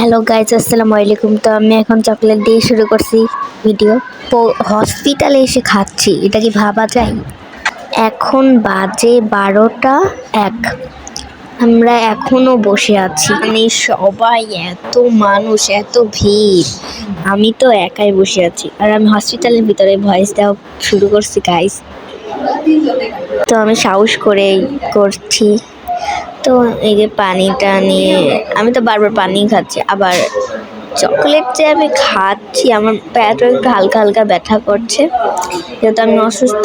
Hello guys আসসালামু আলাইকুম। তো আমি এখন চকলেট দিয়ে শুরু করছি ভিডিও তো হসপিটালে এসে খাচ্ছি, এটা কি ভাবা যায়? এখন বাজে বারোটা এক। আমরা এখনও বসে আছি। মানে সবাই এত মানুষ, এত ভিড়। আমি তো একাই বসে আছি। আর আমি হসপিটালের ভিতরে ভয়েস দেওয়া শুরু করছি গাইজ তো আমি সাহস করে করছি। তো এই যে পানিটা নিয়ে আমি তো বারবার পানি খাচ্ছি, আবার চকলেট যে আমি খাচ্ছি, আমার একটু হালকা হালকা ব্যথা করছে, যেহেতু আমি অসুস্থ,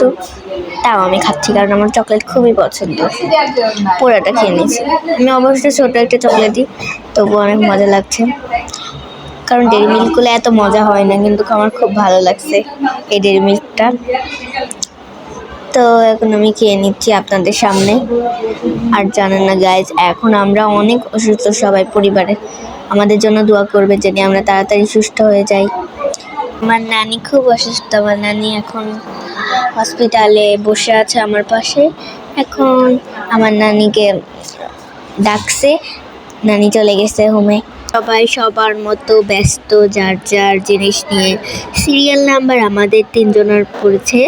তাও আমি খাচ্ছি কারণ আমার চকলেট খুবই পছন্দ। পোড়াটা খেয়ে নিয়েছি। আমি অবশ্যই ছোটো একটা চকলেটই তবুও অনেক মজা লাগছে। কারণ ডেরি মিল্কগুলো এত মজা হয় না, কিন্তু আমার খুব ভালো লাগছে এই ডেরি মিল্কটা তো এখন আমি খেয়ে নিচ্ছি আপনাদের সামনে। আর জানেন না গাইজ এখন আমরা অনেক অসুস্থ সবাই পরিবারে। আমাদের জন্য দোয়া করবে যদি আমরা তাড়াতাড়ি সুস্থ হয়ে যাই। আমার নানি খুব অসুস্থ, আমার নানি এখন হসপিটালে বসে আছে আমার পাশে। এখন আমার নানিকে ডাকছে, নানি চলে গেছে হোমে সবাই সবার মতো ব্যস্ত, যার যার জিনিস নিয়ে সিরিয়াল নাম্বার আমাদের তিনজনের পড়েছে,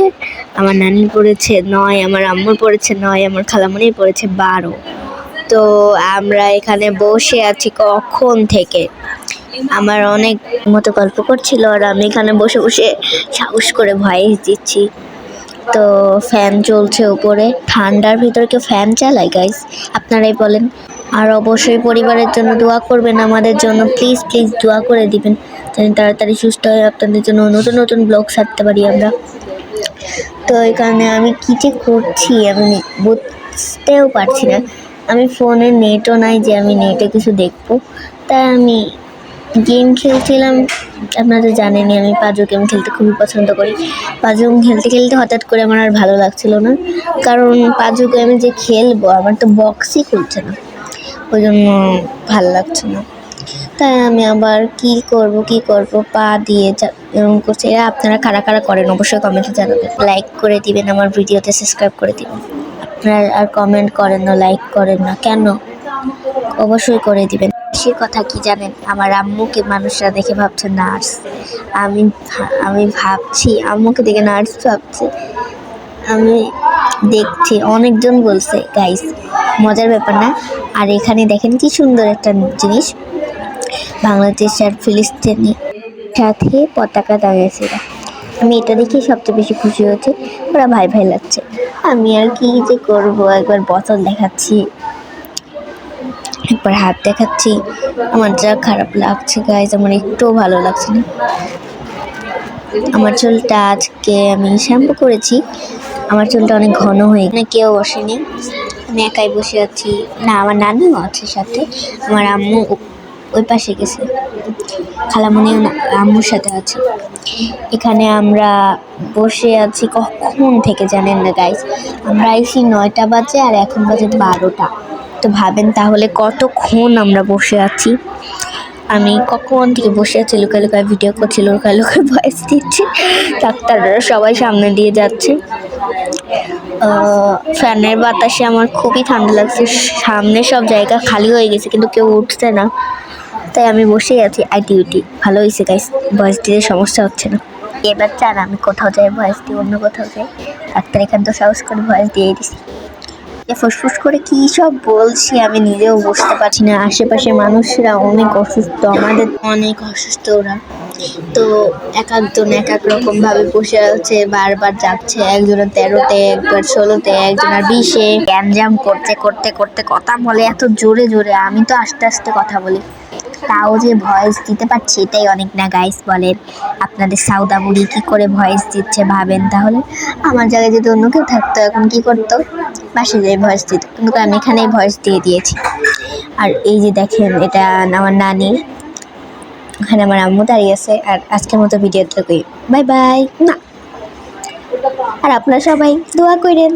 আমার নানির পড়েছে নয়, আমার আম্মুর পড়েছে নয়, আমার খালামণির পড়েছে বারো। তো আমরা এখানে বসে আছি কখন থেকে? আমার অনেক মতো গল্প করছিল আর আমি এখানে বসে বসে সাহস করে ভয়েস দিচ্ছি। তো ফ্যান চলছে উপরে, ঠান্ডার ভিতরে কেউ ফ্যান চালায় গাইস আপনারাই বলেন। আর অবশ্যই পরিবারের জন্য দোয়া করবেন, আমাদের জন্য প্লিজ প্লিজ দোয়া করে দিবেন, যেন তাড়াতাড়ি সুস্থ হয়ে আপনাদের জন্য নতুন নতুন ব্লগ ছাড়তে পারি আমরা। তো এখানে আমি কী যে করছি আমি বুঝতেও পারছি না। আমি ফোনে নেটও নাই যে আমি নেটে কিছু দেখব। তাই আমি গেম খেলছিলাম, আপনারা তো জানেনই আমি পাজো গেম খেলতে খুবই পছন্দ করি। পাজো গেম খেলতে খেলতে হঠাৎ করে আমার আর ভালো লাগছিল না। কারণ পাজো গেমে যে খেলব, আমার তো বক্সই খুলছে না। ওই জন্য ভালো লাগছে না। তাই আমি আবার কি করব কি করব, পা দিয়ে এরকম করছে। এরা আপনারা কারা কারা করেন অবশ্যই কমেন্টে জানাবেন। লাইক করে দিবেন, আমার ভিডিওতে সাবস্ক্রাইব করে দিবেন। আপনারা আর কমেন্ট করেন না লাইক করেন না। কেন? অবশ্যই করে দিবেন। সে কথা কি জানেন? আমার আম্মুকে মানুষরা দেখে ভাবছে নার্স। আমি আমি ভাবছি, আম্মুকে দেখে নার্স ভাবছে। আমি দেখছি, অনেকজন বলছে গাইস মজার ব্যাপার না। আর এখানে দেখেন কি সুন্দর একটা জিনিস। বাংলাদেশ আর ফিলিস্তিনের সাথে পতাকা দাঁড়িয়েছিল। আমি এটা দেখে সবচেয়ে বেশি খুশি হয়েছে। ওরা ভাই ভাই লাগছে। আমি আর কি যে করব? একবার বোতল দেখাচ্ছি। একবার হাত দেখাচ্ছি। আমার যা খারাপ লাগছে গাইজ আমার একটুও ভালো লাগছে না। আমার চুলটা আজকে আমি শ্যাম্পু করেছি। আমার চুলটা অনেক ঘন হয়ে কেউ বসেনি। একাই বসে আছি। না, আমার নানিও আছে সাথে। আমার আম্মু ওই পাশে গেছে। খালামণিও আম্মুর সাথে আছে। এখানে আমরা বসে আছি কখন থেকে জানেন না গাইজ আমরা আইসি নয়টা বাজে আর এখন বাজে বারোটা। তো ভাবেন তাহলে কতক্ষণ আমরা বসে আছি? আমি কখন থেকে বসে আছি? লুকায় লুকায় ভিডিও করছি, লুকায় লুকায় ভয়েস দিচ্ছি। ডাক্তাররা সবাই সামনে দিয়ে যাচ্ছে। ফ্যানের বাতাসে আমার খুবই ঠান্ডা লাগছে। সামনে সব জায়গা খালি হয়ে গেছে, কিন্তু কেউ উঠছে না। তাই আমি বসেই আছি আইটি উইটি ভালো হয়েছে গাইস ভয়েস দিতে সমস্যা হচ্ছে না। এবার চান, আমি কোথাও যাই ভয়েস দিই, অন্য কোথাও যাই। ডাক্তার এখান তো সাহস করে ভয়েস দিয়ে দিছি। ফুসফুস করে কি সব বলছি, আমি নিজেও বুঝতে পারছি না। আশেপাশে মানুষরা অনেক অসুস্থ, আমাদের অনেক অসুস্থ ওরা। তো এক একজন এক এক রকম ভাবে বসে আছে, বারবার যাচ্ছে, একজনের তেরোতে, একবার ষোলোতে, একজনের বিশে। গ্যাঞ্জাম করতে করতে করতে কথা বলে, এত জোরে জোরে। আমি তো আস্তে আস্তে কথা বলি। তাও যে ভয়েস দিতে পারছি, এটাই অনেক না গাইস বলেন আপনাদের সাউদা বুড়ি কী করে ভয়েস দিচ্ছে ভাবেন তাহলে? আমার জায়গায় যদি অন্য কেউ থাকতো, এখন কি করতো? বাসে যেয়ে ভয়েস দিত। কিন্তু আমি এখানেই ভয়েস দিয়ে দিয়েছি। আর এই যে দেখেন, এটা আমার নানির ওখানে আমার আম্মু দাঁড়িয়ে আছে আর আজকের মতো ভিডিও করি বাই বাই না। আর আপনারা সবাই দোয়া করেন।